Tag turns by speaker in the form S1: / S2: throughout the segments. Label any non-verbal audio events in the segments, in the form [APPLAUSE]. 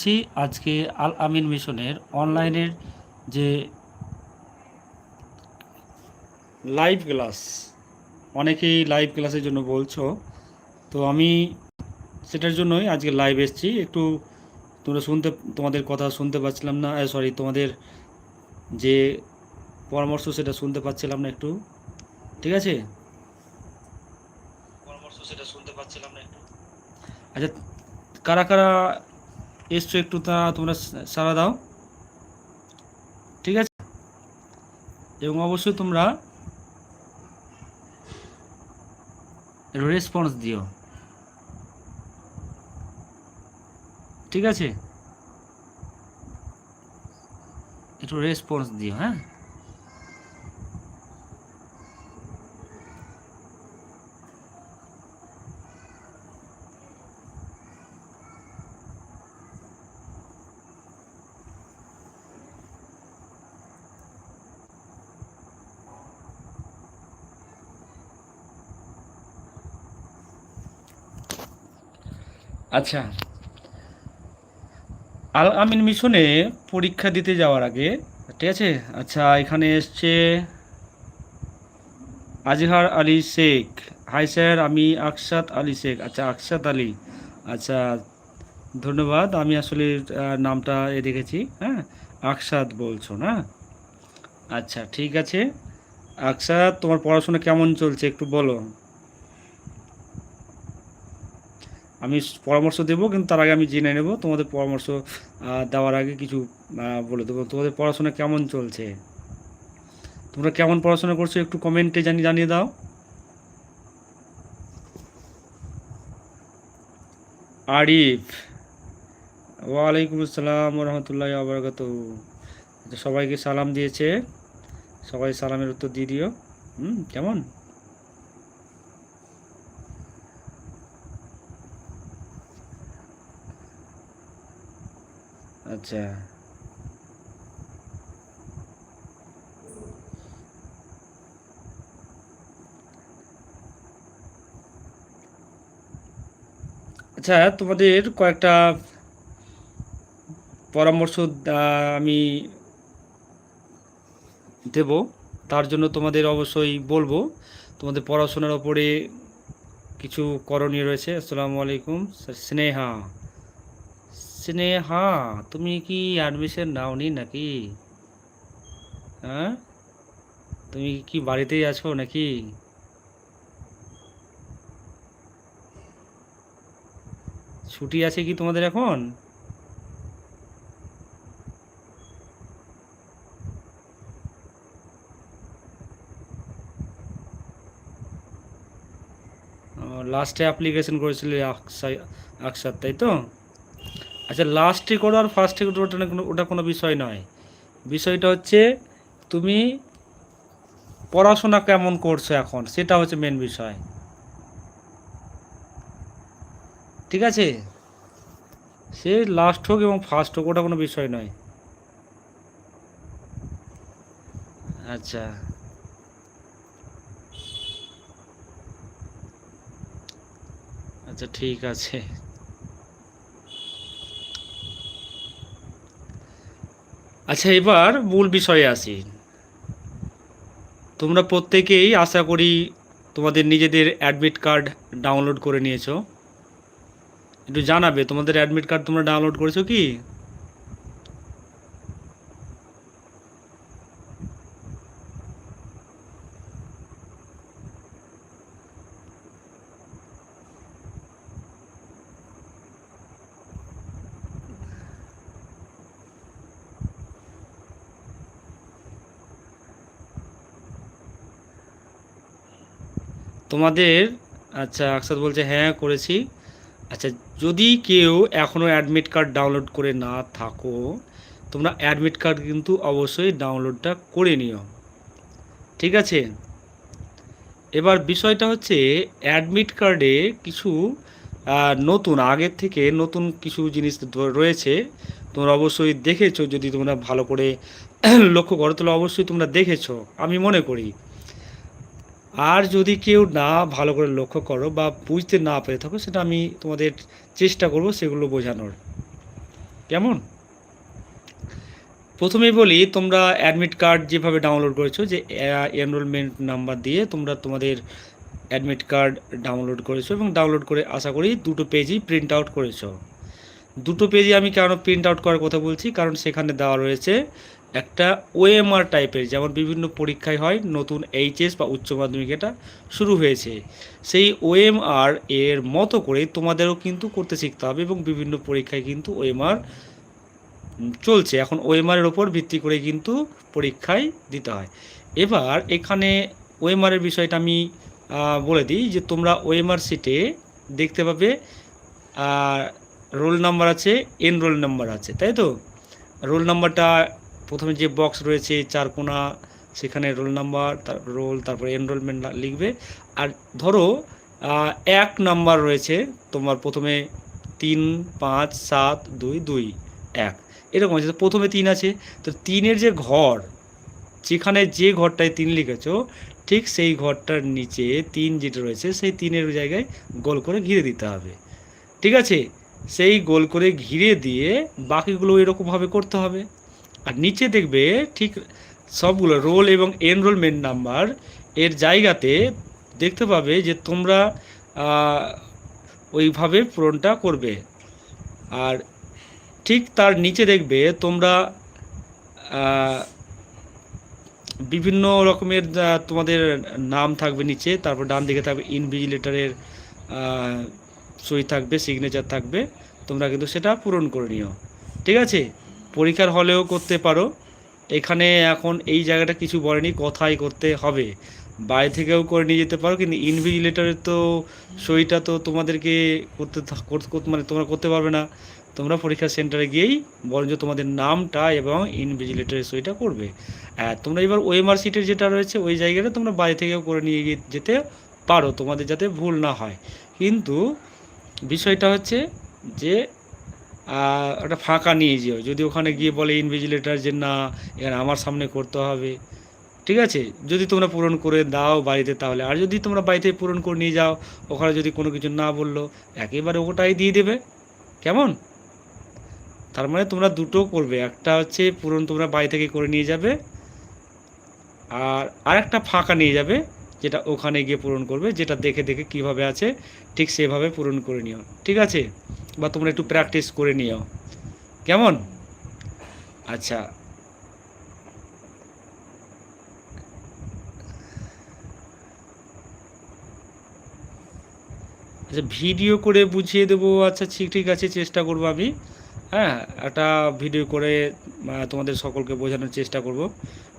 S1: করছি আজকে আল আমিন মিশনের অনলাইনের যে লাইভ ক্লাস অনেকেই লাইভ ক্লাসের জন্য বলছো। তো আমি সেটার জন্যই আজকে লাইভ এসেছি। একটু তোমরা শুনতে তোমাদের কথা শুনতে পাচ্ছিলাম না সরি তোমাদের যে পরামর্শ সেটা শুনতে পাচ্ছিলাম না একটু। ঠিক আছে? পরামর্শ সেটা শুনতে পাচ্ছিলাম না একটু। আচ্ছা কারা কারা এসছো একটু, তা তোমরা সারা দাও। ঠিক আছে? এবং অবশ্যই তোমরা রেসপন্স দিও। ঠিক আছে? একটু রেসপন্স দিও হ্যাঁ? আচ্ছা। আল আমিন মিশনে পরীক্ষা দিতে যাওয়ার আগে, ঠিক আছে? আচ্ছা এখানে এসছে আজহার আলী শেখ। হাই স্যার, আমি আকসাদ আলী শেখ। আচ্ছা আকসাদ আলী। আচ্ছা ধন্যবাদ। আমি আসলে নামটা এ দেখেছি হ্যাঁ? আকসাদ বলছো না? আচ্ছা ঠিক আছে। আকসাদ, তোমার পড়াশোনা কেমন চলছে একটু বলো। আমি পরামর্শ দেবো, কিন্তু তার আগে আমি জেনে নেব। তোমাদের পরামর্শ দেওয়ার আগে কিছু বলে দেবো। তোমাদের পড়াশোনা কেমন চলছে? তোমরা কেমন পড়াশোনা করছ একটু কমেন্টে জানি জানিয়ে দাও। আরিফ, ওয়ালাইকুম আসসালাম রহমতুল্লাহ আবরকাত সবাইকে সালাম দিয়েছে। সবাই সালামের উত্তর দিয়ে দিও। হুম, কেমন? আচ্ছা। আচ্ছা তোমাদের কয়েকটা পরামর্শ আমি দেব। তার জন্য তোমাদের অবশ্যই বলব, তোমাদের পড়াশোনার ওপরে কিছু করণীয় রয়েছে। আসসালামু আলাইকুম, স্নেহা। স্নেহা তুমি কি অ্যাডমিশন নাওনি নাকি? হ্যাঁ? তুমি কি বাড়িতেই আছো নাকি? ছুটি আছে কি তোমাদের এখন? লাস্টে অ্যাপ্লিকেশন করেছিলে আকসাই তাই তো? আচ্ছা লাস্টে করো আর ফার্স্টে করো, ওটা কোনো ওটা কোনো বিষয় নয়। বিষয়টা হচ্ছে, তুমি পড়াশোনা কেমন করছ এখন? সেটা হচ্ছে মেন বিষয়। ঠিক আছে? সে লাস্ট হোক এবং ফার্স্ট হোক, ওটা কোনো বিষয় নয়। আচ্ছা। আচ্ছা ঠিক আছে। আচ্ছা এবার মূল বিষয়ে আসি। তোমরা প্রত্যেকেই আশা করি তোমাদের নিজেদের অ্যাডমিট কার্ড ডাউনলোড করে নিয়েছো। একটু জানাবে, তোমাদের অ্যাডমিট কার্ড তোমরা ডাউনলোড করেছ কি? তোমাদের আচ্ছা আকসাদ বলছে হ্যাঁ করেছি। আচ্ছা যদি কেউ এখনও অ্যাডমিট কার্ড ডাউনলোড করে না থাকো, তোমরা অ্যাডমিট কার্ড কিন্তু অবশ্যই ডাউনলোডটা করে নিও। ঠিক আছে? এবার বিষয়টা হচ্ছে অ্যাডমিট কার্ডে কিছু নতুন, আগের থেকে নতুন কিছু জিনিস রয়েছে, তোমরা অবশ্যই দেখেছ। যদি তোমরা ভালো করে [CLEARS THROAT] লক্ষ্য করো, তাহলে অবশ্যই তোমরা দেখেছ। আমি মনে করি। আর যদি কেউ না ভালো করে লক্ষ্য করো বা বুঝতে না পেরে থাকো, সেটা আমি তোমাদের চেষ্টা করব সেগুলো বোঝানোর। কেমন? প্রথমেই বলি, তোমরা অ্যাডমিট কার্ড যেভাবে ডাউনলোড করেছ যে এনরোলমেন্ট নাম্বার দিয়ে তোমরা তোমাদের অ্যাডমিট কার্ড ডাউনলোড করেছ এবং ডাউনলোড করে আশা করি দুটো পেজই প্রিন্ট আউট করেছ। দুটো পেজই আমি কেন প্রিন্ট আউট করার কথা বলছি? কারণ সেখানে দেওয়া রয়েছে একটা ওএমআর টাইপের যেমন বিভিন্ন পরীক্ষায় হয়, নতুন এইচএস বা উচ্চ মাধ্যমিক এটা শুরু হয়েছে। সেই ওএমআর এর মতো করে তোমাদেরও কিন্তু করতে শিখতে হবে এবং বিভিন্ন পরীক্ষায় কিন্তু ওএমআর চলছে। এখন ওএমআরের ওপর ভিত্তি করে কিন্তু পরীক্ষায় দিতে হয়। এবার এখানে ওএমআরের বিষয়টা আমি বলে দিই যে তোমরা ওএমআর সিটে দেখতে পাবে রোল নাম্বার আছে এন রোল নাম্বার আছে, তাই তো? রোল নাম্বারটা প্রথমে যে বক্স রয়েছে, চার কোণা সেখানে রোল নাম্বার তারপর রোল তারপর এনরোলমেন্ট লিখবে। আর ধরো এক নাম্বার রয়েছে, তোমার প্রথমে তিন, পাঁচ, সাত, দুই দুই, এক। এরকম আছে। প্রথমে তিন আছে। তো তিনের যে ঘর, যেখানে যে ঘরটায় তিন লিখেছো, ঠিক সেই ঘরটার নিচে তিন যেটা রয়েছে, সেই তিনের জায়গায় গোল করে ঘিরে দিতে হবে। ঠিক আছে? সেই গোল করে ঘিরে দিয়ে বাকিগুলো এরকমভাবে করতে হবে। আর নিচে দেখবে ঠিক সবগুলো রোল এবং এনরোলমেন্ট নাম্বার এর জায়গাতে দেখতে পাবে যে তোমরা ওইভাবে পূরণটা করবে। আর ঠিক তার নিচে দেখবে তোমরা বিভিন্ন রকমের তোমাদের নাম থাকবে নিচে, তারপর ডান দিকে থাকবে ইনভিজিলেটারের সই থাকবে সিগনেচার থাকবে, তোমরা কিন্তু সেটা পূরণ করে নিও। ঠিক আছে? পরীক্ষার হলেও করতে পারো। এখানে এখন এই জায়গাটা কিছু বলেনি, কথাই করতে হবে। বাইরে থেকেও করে নিয়ে যেতে পারো, কিন্তু ইনভিজিলেটরের তো সইটা তো তোমাদেরকে করতে মানে তোমরা করতে পারবে না। তোমরা পরীক্ষা সেন্টারে গিয়েই বরঞ্চ তোমাদের নামটা এবং ইনভিজিলেটরের সইটা করবে। হ্যাঁ তোমরা এবার ওএমআর সিটের যেটা রয়েছে, ওই জায়গাটা তোমরা বাইরে থেকেও করে নিয়ে যেতে পারো, তোমাদের যাতে ভুল না হয়। কিন্তু বিষয়টা হচ্ছে যে একটা ফাঁকা নিয়ে যেও। যদি ওখানে গিয়ে বলে ইনভিজিলেটার যে, না, এখানে আমার সামনে করতে হবে। ঠিক আছে? যদি তোমরা পূরণ করে দাও বাড়িতে তাহলে। আর যদি তোমরা বাড়িতে পূরণ করে নিয়ে যাও, ওখানে যদি কোনো কিছু না বলল, একেবারে ওটাই দিয়ে দেবে। কেমন? তার মানে তোমরা দুটো করবে। একটা হচ্ছে পূরণ তোমরা বাড়ি থেকে করে নিয়ে যাবে, আর আরেকটা ফাঁকা নিয়ে যাবে, যেটা ওখানে গিয়ে পূরণ করবে, যেটা দেখে দেখে কীভাবে আছে, ঠিক সেভাবে পূরণ করে নিও। ঠিক আছে? বা তোমরা একটু প্র্যাকটিস করে নিও। কেমন? আচ্ছা। আচ্ছা ভিডিও করে বুঝিয়ে দেবো। আচ্ছা ঠিক ঠিক আছে, চেষ্টা করব আমি। হ্যাঁ একটা ভিডিও করে তোমাদের সকলকে বোঝানোর চেষ্টা করব।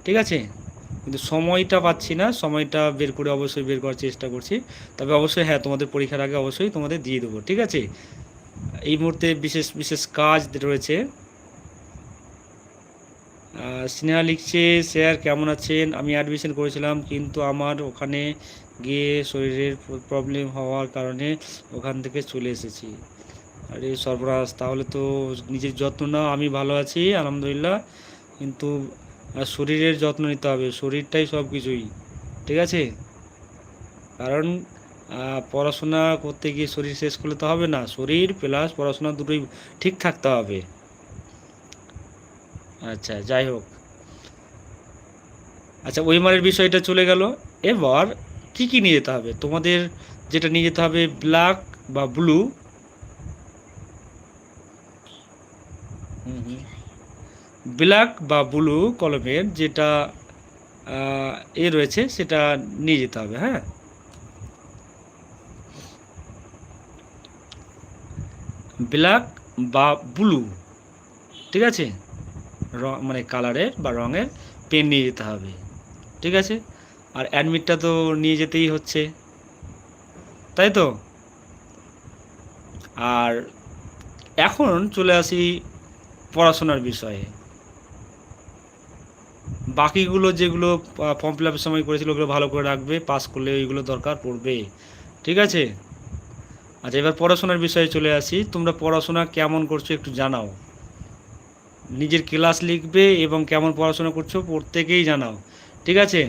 S1: ঠিক আছে? কিন্তু সময়টা পাচ্ছি না। সময়টা বের করে অবশ্যই বের করার চেষ্টা করছি। তবে অবশ্যই হ্যাঁ তোমাদের পরীক্ষার আগে অবশ্যই তোমাদের দিয়ে দেবো। ঠিক আছে? এই মুহূর্তে বিশেষ বিশেষ কাজ রয়েছে। স্নেহা লিখছে, স্যার কেমন আছেন? আমি অ্যাডমিশন করেছিলাম, কিন্তু আমার ওখানে গিয়ে শরীরের প্রবলেম হওয়ার কারণে ওখান থেকে চলে এসেছি। আরে সর্বনাশ, তাহলে তো নিজের যত্ন নাও, আমি ভালো আছি, আলহামদুলিল্লাহ। কিন্তু শরীরের যত্ন নিতে হবে, শরীরটাই সব কিছুই ঠিক আছে? কারণ পড়াশোনা করতে গিয়ে শরীর শেষ করলে তো হবে না। শরীর প্লাস পড়াশোনা দুটোই ঠিক থাকতে হবে। আচ্ছা যাই হোক। আচ্ছা ওইমারের বিষয়টা চলে গেল। এবার কি কি নিয়ে যেতে হবে? তোমাদের যেটা নিয়ে যেতে হবে ব্ল্যাক বা ব্লু ব্ল্যাক বা ব্লু কলমের যেটা এ রয়েছে, সেটা নিয়ে যেতে হবে হ্যাঁ? ব্ল্যাক বা ব্লু, ঠিক আছে? মানে কালারের বা রঙের পেন নিয়ে যেতে হবে, ঠিক আছে? আর অ্যাডমিটটা তো নিয়ে যেতেই হচ্ছে, তাই তো? আর এখন চলে আসি পড়াশোনার বিষয়ে। বাকিগুলো যেগুলো ফর্ম ফিল আপের সময় করেছিল ওগুলো ভালো করে রাখবে পাস করলে ওইগুলো দরকার পড়বে, ঠিক আছে? আচ্ছা এবার পড়াশোনার বিষয়ে চলে আসি। তোমরা পড়াশোনা কেমন করছ একটু জানাও। নিজের ক্লাস লিখবে এবং কেমন পড়াশোনা করছ প্রত্যেকেই জানাও। ঠিক আছে?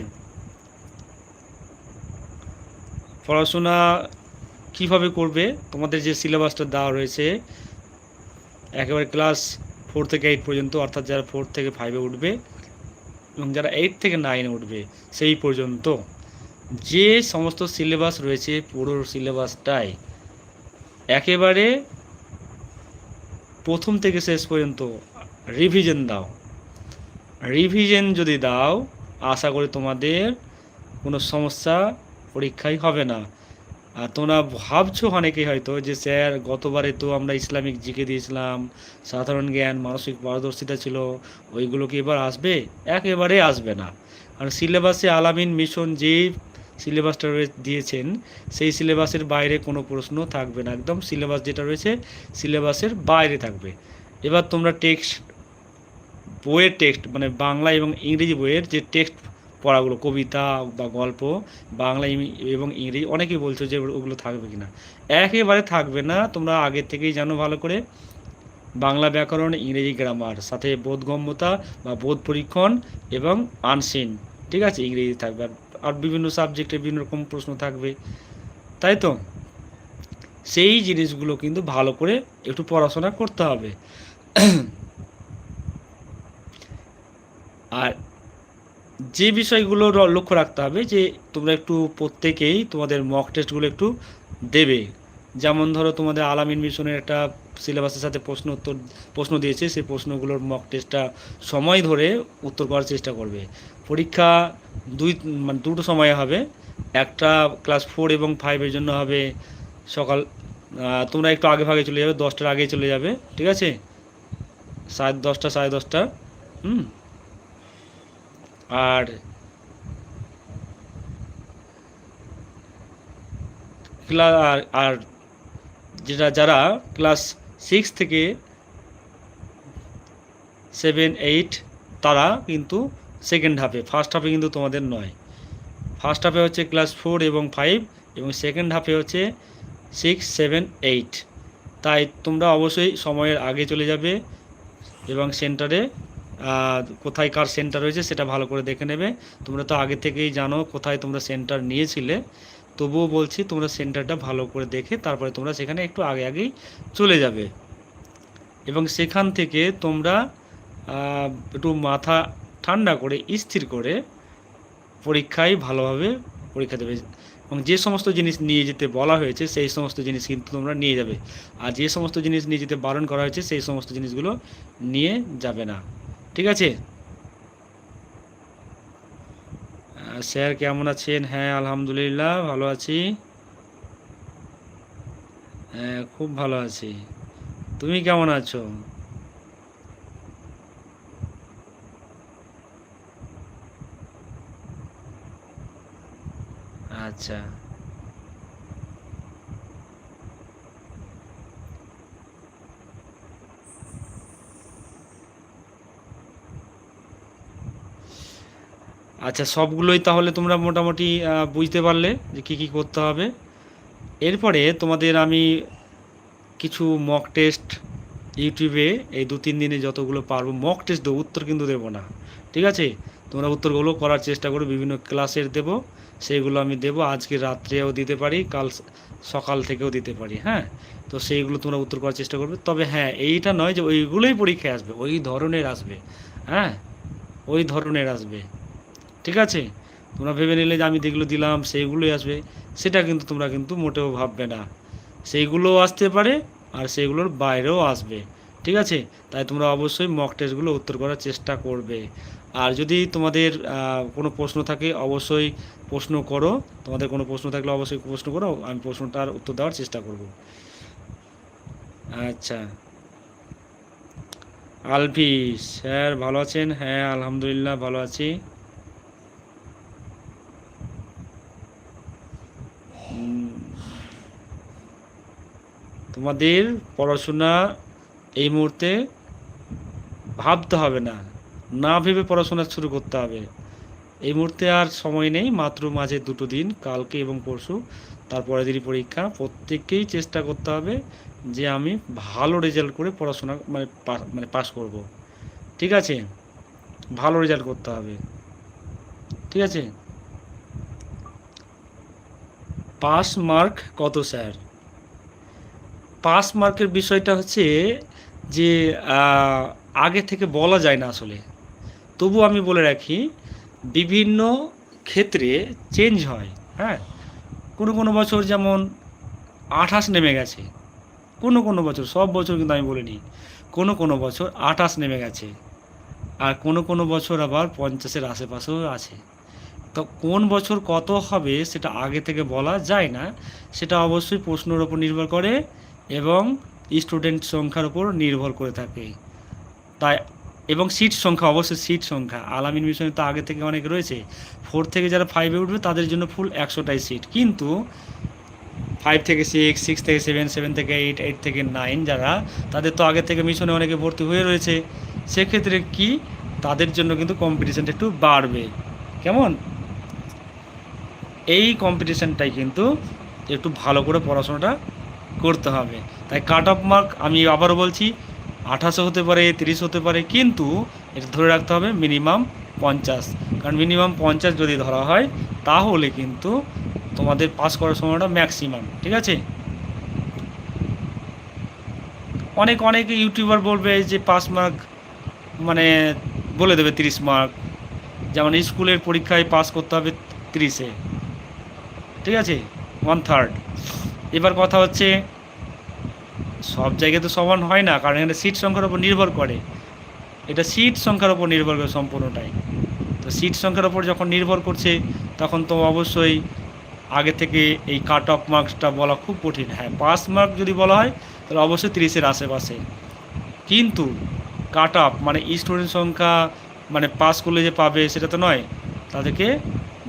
S1: পড়াশোনা কীভাবে করবে? তোমাদের যে সিলেবাসটা দেওয়া রয়েছে, একেবারে ক্লাস ফোর থেকে এইট পর্যন্ত, অর্থাৎ যারা ফোর থেকে ফাইভে উঠবে এবং যারা এইট থেকে নাইনে উঠবে, সেই পর্যন্ত। যে সমস্ত সিলেবাস রয়েছে, পুরো সিলেবাসটাই একেবারে প্রথম থেকে শেষ পর্যন্ত রিভিশন দাও। রিভিশন যদি দাও, আশা করি তোমাদের কোনো সমস্যা পরীক্ষায় হবে না। আর তোমরা ভাবছ অনেকেই হয়তো যে, স্যার, গতবারে তো আমরা ইসলামিক জিকে দিয়েছিলাম, সাধারণ জ্ঞান, মানসিক পারদর্শিতা ছিল, ওইগুলো কি এবার আসবে? একেবারে আসবে না। আর সিলেবাসে আলামিন, মিশন যে সিলেবাসটা দিয়েছেন, সেই সিলেবাসের বাইরে কোনো প্রশ্ন থাকবে না। একদম সিলেবাস যেটা রয়েছে, সিলেবাসের বাইরে থাকবে। এবার তোমরা টেক্সট, বইয়ের টেক্সট মানে বাংলা এবং ইংরেজি বইয়ের যে টেক্সট পড়াগুলো, কবিতা বা গল্প, বাংলা এবং ইংরেজি, অনেকেই বলছো যে ওগুলো থাকবে কি না একেবারে থাকবে না, তোমরা আগে থেকেই জানো ভালো করে। বাংলা ব্যাকরণ, ইংরেজি গ্রামার, সাথে বোধগম্যতা বা বোধ পরীক্ষণ এবং আনসিন, ঠিক আছে? ইংরেজি থাকবে। আর বিভিন্ন সাবজেক্টে বিভিন্ন রকম প্রশ্ন থাকবে। তাই তো? সেই জিনিসগুলো কিন্তু ভালো করে একটু পড়াশোনা করতে হবে। আর যে বিষয়গুলো লক্ষ্য রাখতে হবে যে, তোমরা একটু প্রত্যেকেই তোমাদের মক টেস্টগুলো একটু দেবে। যেমন ধরো তোমাদের আলামিন মিশনের একটা সিলেবাসের সাথে প্রশ্ন উত্তর, প্রশ্ন দিয়েছে, সেই প্রশ্নগুলোর মক টেস্টটা সময় ধরে উত্তর করার চেষ্টা করবে। পরীক্ষা দুই মানে দুটো সময়ে হবে। একটা ক্লাস ফোর এবং ফাইভের জন্য হবে সকাল তোমরা একটু আগে ভাগে চলে যাবে, দশটার আগে চলে যাবে, ঠিক আছে? সাড়ে দশটা সাড়ে দশটা, হুম? আর ক্লা, আর আর যেটা, যারা ক্লাস সিক্স থেকে সেভেন এইট তারা কিন্তু সেকেন্ড হাফে ফার্স্ট হাফে কিন্তু তোমাদের নয়। ফার্স্ট হাফে হচ্ছে ক্লাস ফোর এবং ফাইভ এবং সেকেন্ড হাফে হচ্ছে সিক্স সেভেন এইট তাই তোমরা অবশ্যই সময়ের আগে চলে যাবে এবং সেন্টারে কোথায় কার সেন্টার রয়েছে সেটা ভালো করে দেখে নেবে। তোমরা তো আগে থেকেই জানো কোথায় তোমরা সেন্টার নিয়েছিলে। তবুও বলছি তোমরা সেন্টারটা ভালো করে দেখে তারপরে তোমরা সেখানে একটু আগে আগেই চলে যাবে। এবং সেখান থেকে তোমরা একটু মাথা ঠান্ডা করে, স্থির করে পরীক্ষায় ভালোভাবে পরীক্ষা দেবে। এবং যে সমস্ত জিনিস নিয়ে যেতে বলা হয়েছে, সেই সমস্ত জিনিস কিন্তু তোমরা নিয়ে যাবে। আর যে সমস্ত জিনিস নিয়ে যেতে বারণ করা হয়েছে, সেই সমস্ত জিনিসগুলো নিয়ে যাবে না। ঠিক আছে? স্যার কেমন আছেন? হ্যাঁ আলহামদুলিল্লাহ, ভালো আছি। হ্যাঁ খুব ভালো আছি। তুমি কেমন আছো? আচ্ছা। আচ্ছা সবগুলোই তাহলে তোমরা মোটামুটি বুঝতে পারলে যে কী কী করতে হবে। এরপরে তোমাদের আমি কিছু মক টেস্ট ইউটিউবে এই দু তিন দিনে যতগুলো পারব মক টেস্ট দেবো, উত্তর কিন্তু দেবো না। ঠিক আছে? তোমরা উত্তরগুলো করার চেষ্টা করো, বিভিন্ন ক্লাসের দেব। সেইগুলো আমি দেবো। আজকে রাত্রেও দিতে পারি, কাল সকাল থেকেও দিতে পারি হ্যাঁ? তো সেইগুলো তোমরা উত্তর করার চেষ্টা করবে। তবে হ্যাঁ এইটা নয় যে ওইগুলোই পরীক্ষায় আসবে, ওই ধরনের আসবে হ্যাঁ? ওই ধরনের আসবে, ঠিক আছে? তোমরা ভেবে নিলে যে আমি যেগুলো দিলাম সেইগুলোই আসবে। সেটা কিন্তু তোমরা কিন্তু মোটেও ভাববে না। সেইগুলোও আসতে পারে আর সেইগুলোর বাইরেও আসবে, ঠিক আছে? তাই তোমরা অবশ্যই মক টেস্টগুলো উত্তর করার চেষ্টা করবে। আর যদি তোমাদের কোনো প্রশ্ন থাকে, অবশ্যই প্রশ্ন করো। তোমাদের কোনো প্রশ্ন থাকলে অবশ্যই প্রশ্ন করো, আমি প্রশ্নটার উত্তর দেওয়ার চেষ্টা করব। আচ্ছা। আলফি স্যার ভালো আছেন? হ্যাঁ আলহামদুলিল্লাহ, ভালো আছি। তোমাদের পড়াশোনা এই মুহূর্তে ভাবতে হবে না। না ভেবে পড়াশোনা শুরু করতে হবে। এই মুহূর্তে আর সময় নেই, মাত্র মাঝে দুটো দিন, কালকে এবং পরশু। তারপরের দিনই পরীক্ষা। প্রত্যেককেই চেষ্টা করতে হবে যে আমি ভালো রেজাল্ট করে পড়াশোনা মানে মানে পাস করব। ঠিক আছে? ভালো রেজাল্ট করতে হবে। ঠিক আছে? পাস মার্ক কত, স্যার? পাস মার্কের বিষয়টা হচ্ছে যে আগে থেকে বলা যায় না আসলে। তবু আমি বলে রাখি, বিভিন্ন ক্ষেত্রে চেঞ্জ হয় হ্যাঁ? কোনো কোনো বছর যেমন আঠাশ নেমে গেছে, কোনো কোনো বছর, সব বছর কিন্তু আমি বলিনি, কোনো কোনো বছর আঠাশ নেমে গেছে, আর কোনো কোনো বছর আবার পঞ্চাশের আশেপাশেও আছে। তো কোন বছর কত হবে সেটা আগে থেকে বলা যায় না, সেটা অবশ্যই প্রশ্নের ওপর নির্ভর করে এবং স্টুডেন্ট সংখ্যার উপর নির্ভর করে থাকে। তাই এবং সিট সংখ্যা, অবশ্যই সিট সংখ্যা। আলামিন মিশনে তো আগে থেকে অনেক রয়েছে। ফোর থেকে যারা ফাইভে উঠবে, তাদের জন্য ফুল একশোটাই সিট কিন্তু ফাইভ থেকে সিক্স সিক্স থেকে সেভেন সেভেন থেকে এইট এইট থেকে নাইন যারা, তাদের তো আগে থেকে মিশনে অনেকে ভর্তি হয়ে রয়েছে। সেক্ষেত্রে কি? তাদের জন্য কিন্তু কম্পিটিশানটা একটু বাড়বে। কেমন? এই কম্পিটিশানটাই কিন্তু একটু ভালো করে পড়াশোনাটা করতে হবে। তাই কাট অফ মার্ক আমি আবারও বলছি আঠাশো হতে পারে, তিরিশ হতে পারে, কিন্তু এটা ধরে রাখতে হবে মিনিমাম পঞ্চাশ। কারণ মিনিমাম পঞ্চাশ যদি ধরা হয়, তাহলে কিন্তু তোমাদের পাস করার সময়টা ম্যাক্সিমাম ঠিক আছে? অনেক অনেক ইউটিউবার বলবে যে পাস মার্ক মানে বলে দেবে তিরিশ মার্ক যেমন স্কুলের পরীক্ষায় পাস করতে হবে তিরিশে, ঠিক আছে? ওয়ান থার্ড এবার কথা হচ্ছে সব জায়গায় তো সমান হয় না, কারণ এখানে সিট সংখ্যার উপর নির্ভর করে। এটা সিট সংখ্যার উপর নির্ভর করে সম্পূর্ণটাই। তো সিট সংখ্যার উপর যখন নির্ভর করছে, তখন তো অবশ্যই আগে থেকে এই কাট অফ মার্কসটা বলা খুব কঠিন। হ্যাঁ পাস মার্ক যদি বলা হয়, তাহলে অবশ্যই তিরিশের আশেপাশে। কিন্তু কাট অফ মানে স্টুডেন্ট সংখ্যা মানে পাস করলে যে পাবে সেটা তো নয়। তাদেরকে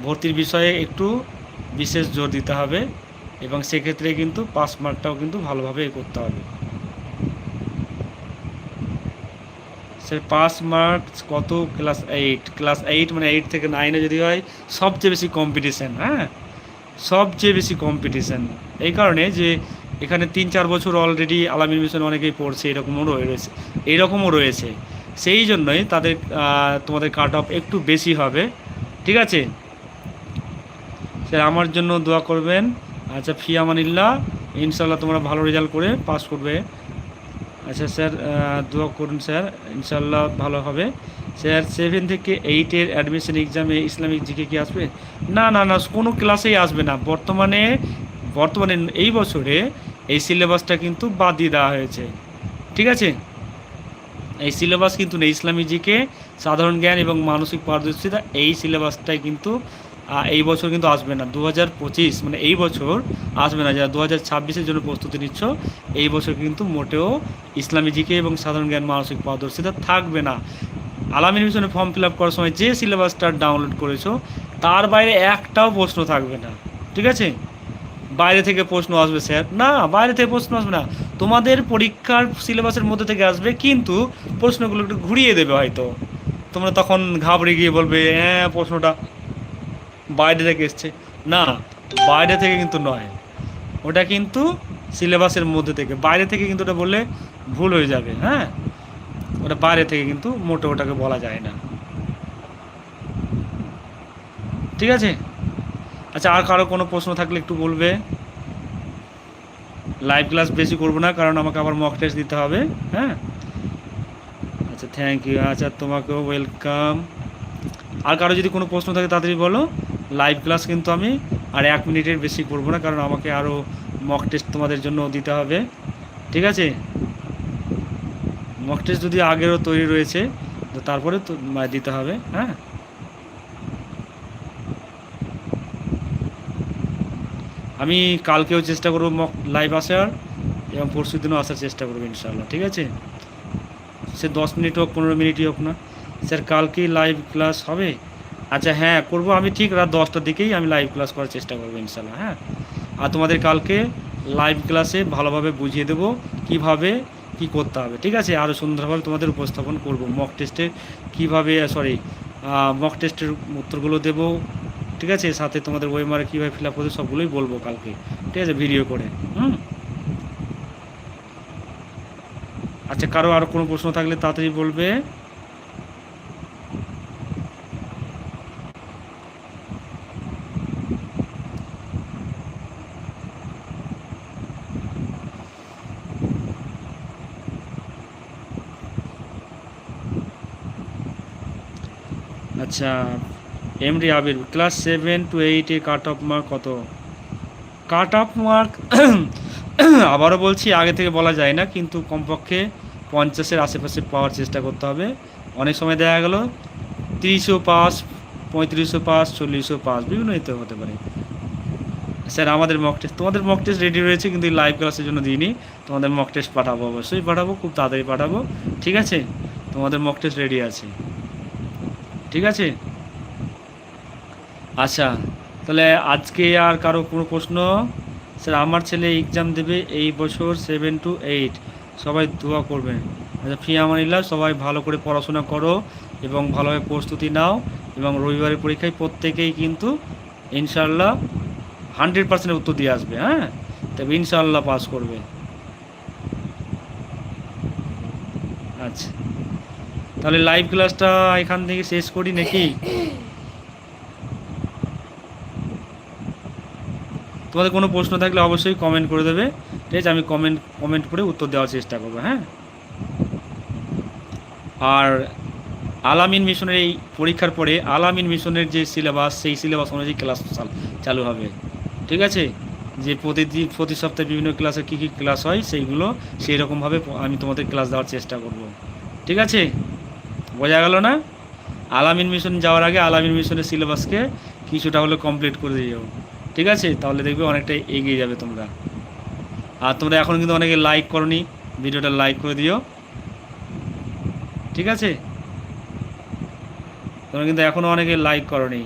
S1: ভর্তির বিষয়ে একটু বিশেষ জোর দিতে হবে। এবং সেক্ষেত্রে কিন্তু পাস মার্কটাও কিন্তু ভালোভাবে এ করতে হবে। সে পাস মার্কস কত? Class eight. ক্লাস এইট মানে এইট থেকে নাইনে যদি হয়, সবচেয়ে বেশি কম্পিটিশান হ্যাঁ? সবচেয়ে বেশি কম্পিটিশান এই কারণে যে এখানে তিন চার বছর অলরেডি আলামিন মিশন অনেকেই পড়ছে, এরকমও রয়েছে এইরকমও রয়েছে। সেই জন্যই তাদের তোমাদের কাট অফ একটু বেশি হবে। ঠিক আছে? স্যার, আমার জন্য দোয়া করবেন। আচ্ছা ফি আমানিল্লাহ। ইনশাল্লাহ তোমরা ভালো রেজাল্ট করে পাস করবে। আচ্ছা স্যার দোয়া করুন, স্যার। ইনশাল্লাহ ভালো হবে। স্যার সেভেন থেকে এইটের অ্যাডমিশন এক্সামে ইসলামিক জিকে কি আসবে? না না না, কোনো ক্লাসেই আসবে না। বর্তমানে বর্তমানে এই বছরে এই সিলেবাসটা কিন্তু বাদ দিয়ে দেওয়া হয়েছে। ঠিক আছে? এই সিলেবাস কিন্তু নেই। ইসলামী জিকে সাধারণ জ্ঞান এবং মানসিক পারদর্শিতা, এই সিলেবাসটাই কিন্তু এই বছর কিন্তু আসবে না। দু হাজার পঁচিশ মানে এই বছর আসবে না। যারা দু হাজার জন্য প্রস্তুতি নিচ্ছ, এই বছর কিন্তু মোটেও ইসলামী জিকে এবং সাধারণ জ্ঞান মানসিক পারদর্শিতা থাকবে না। আলামিন মিশনে ফর্ম ফিল আপ করার সময় যে সিলেবাসটা ডাউনলোড করেছ, তার বাইরে একটাও প্রশ্ন থাকবে না। ঠিক আছে? বাইরে থেকে প্রশ্ন আসবে, স্যার। না, বাইরে থেকে প্রশ্ন আসবে না। তোমাদের পরীক্ষার সিলেবাসের মধ্যে থেকে আসবে, কিন্তু প্রশ্নগুলো একটু ঘুরিয়ে দেবে হয়তো। তোমরা তখন ঘাবড়ে গিয়ে বলবে হ্যাঁ প্রশ্নটা বাইরে থেকে এসছে। না, বাইরে থেকে কিন্তু নয়। ওটা কিন্তু সিলেবাসের মধ্যে থেকে। বাইরে থেকে কিন্তু ওটা বললে ভুল হয়ে যাবে হ্যাঁ? ওটা বাইরে থেকে কিন্তু মোটে ওটাকে বলা যায় না। ঠিক আছে? আচ্ছা আর কারও কোনো প্রশ্ন থাকলে একটু বলবে। লাইভ ক্লাস বেশি করব না, কারণ আমাকে আবার মক টেস্ট দিতে হবে হ্যাঁ? আচ্ছা থ্যাংক ইউ আচ্ছা তোমাকেও ওয়েলকাম আর কারও যদি কোনো প্রশ্ন থাকে, তাড়াতাড়ি বলো। লাইভ ক্লাস কিন্তু আমি আর এক মিনিটের বেশি করব না, কারণ আমাকে আরও মক টেস্ট তোমাদের জন্য দিতে হবে। ঠিক আছে? মক টেস্ট যদি আগেরও তৈরি রয়েছে, তো তারপরে তো মানে দিতে হবে হ্যাঁ? আমি কালকেও চেষ্টা করব মক লাইভ আসার, এবং পরশু দিনও আসার চেষ্টা করব ইনশাল্লাহ ঠিক আছে? সে দশ মিনিট হোক, পনেরো মিনিটই হোক না। স্যার কালকে লাইভ ক্লাস হবে? আচ্ছা হ্যাঁ করব। আমি ঠিক রাত দশটার দিকেই আমি লাইভ ক্লাস করার চেষ্টা করব ইনশাল্লাহ হ্যাঁ? আর তোমাদের কালকে লাইভ ক্লাসে ভালোভাবে বুঝিয়ে দেবো কীভাবে কি করতে হবে, ঠিক আছে? আরও সুন্দরভাবে তোমাদের উপস্থাপন করব মক টেস্টে কীভাবে সরি মক টেস্টের উত্তরগুলো দেবো, ঠিক আছে? সাথে তোমাদের ওয়েমারে কীভাবে ফিল আপ করতে সবগুলোই বলব কালকে, ঠিক আছে? ভিডিও করে, হুম? আচ্ছা কারও আর কোনো প্রশ্ন থাকলে তাড়াতাড়ি বলবে। আচ্ছা MD Abir class seven to এইটে কাট অফ মার্ক কত? কাট অফ মার্ক আবারও বলছি, আগে থেকে বলা যায় না, কিন্তু কমপক্ষে পঞ্চাশের আশেপাশে পাওয়ার চেষ্টা করতে হবে। অনেক সময় দেখা গেল, তিরিশও পাস পঁয়ত্রিশশো পাস চল্লিশশো পাস বিভিন্ন এতে হতে পারে। স্যার, আমাদের মক টেস্ট তোমাদের মক টেস্ট রেডি রয়েছে, কিন্তু লাইভ ক্লাসের জন্য দিইনি। তোমাদের মক টেস্ট পাঠাবো অবশ্যই, পাঠাবো, খুব তাড়াতাড়ি পাঠাবো, ঠিক আছে? তোমাদের মক টেস্ট রেডি আছে। ঠিক আছে? আচ্ছা তাহলে আজকে আর কারও কোনো প্রশ্ন? স্যার, আমার ছেলে এক্সাম দেবে এই বছর সেভেন টু এইট সবাই দোয়া করবেন। আচ্ছা ফি আমানিল্লাহ সবাই ভালো করে পড়াশোনা করো এবং ভালোভাবে প্রস্তুতি নাও এবং রবিবারের পরীক্ষায় প্রত্যেকেই কিন্তু ইনশাল্লাহ হান্ড্রেড পার্সেন্ট উত্তর দিয়ে আসবে হ্যাঁ? তবে ইনশাল্লাহ পাস করবে। আচ্ছা। তাহলে লাইভ ক্লাসটা এখান থেকে শেষ করি নাকি? তোমাদের কোনো প্রশ্ন থাকলে অবশ্যই কমেন্ট করে দেবে। ঠিক আছে, আমি কমেন্ট কমেন্ট করে উত্তর দেওয়ার চেষ্টা করব হ্যাঁ? আর আলামিন মিশনের এই পরীক্ষার পরে আলামিন মিশনের যে সিলেবাস সেই সিলেবাস অনুযায়ী ক্লাস চালু হবে। ঠিক আছে? যে প্রতিদিন প্রতি সপ্তাহে বিভিন্ন ক্লাসে কী কী ক্লাস হয়, সেইগুলো সেই রকমভাবে আমি তোমাদের ক্লাস দেওয়ার চেষ্টা করব। ঠিক আছে? বোঝা গেল না? আলামিন মিশন যাওয়ার আগে আলামিন মিশনের সিলেবাসকে কিছুটা হলে কমপ্লিট করে দিয়ে যাব ঠিক আছে? তাহলে দেখবে অনেকটা এগিয়ে যাবে তোমরা। আর তোমরা এখন কিন্তু অনেকে লাইক করনি, ভিডিওটা লাইক করে দিও। ঠিক আছে? তোমরা কিন্তু এখনও অনেকে লাইক করনি।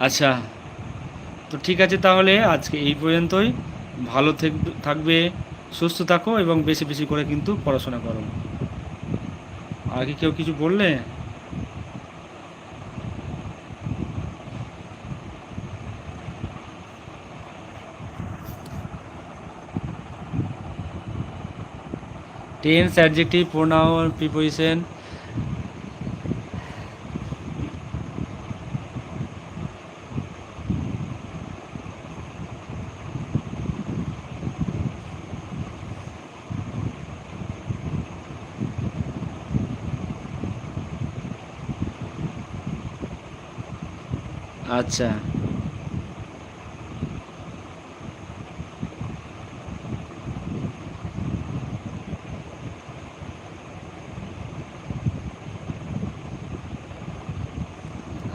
S1: আচ্ছা তো ঠিক আছে তাহলে আজকে এই পর্যন্তই। ভালো থেক- থাকবে, সুস্থ থাকো এবং বেশি বেশি করে কিন্তু পড়াশোনা করো। কি কেউ কিছু বললে? টেন্স অ্যাডজেক্টিভ প্রোনাউন প্রিপোজিশন আচ্ছা।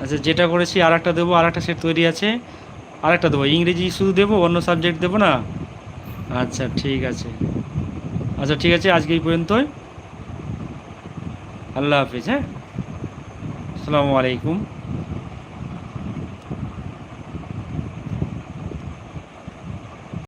S1: আচ্ছা যেটা করেছি আর একটা দেবো আর একটা সেট তৈরি আছে। আর একটা দেবো, ইংরেজি শুধু দেবো, অন্য সাবজেক্ট দেবো না? আচ্ছা ঠিক আছে। আচ্ছা ঠিক আছে, আজকে এই পর্যন্তই। আল্লাহ হাফিজ হ্যাঁ? আসসালামু আলাইকুম।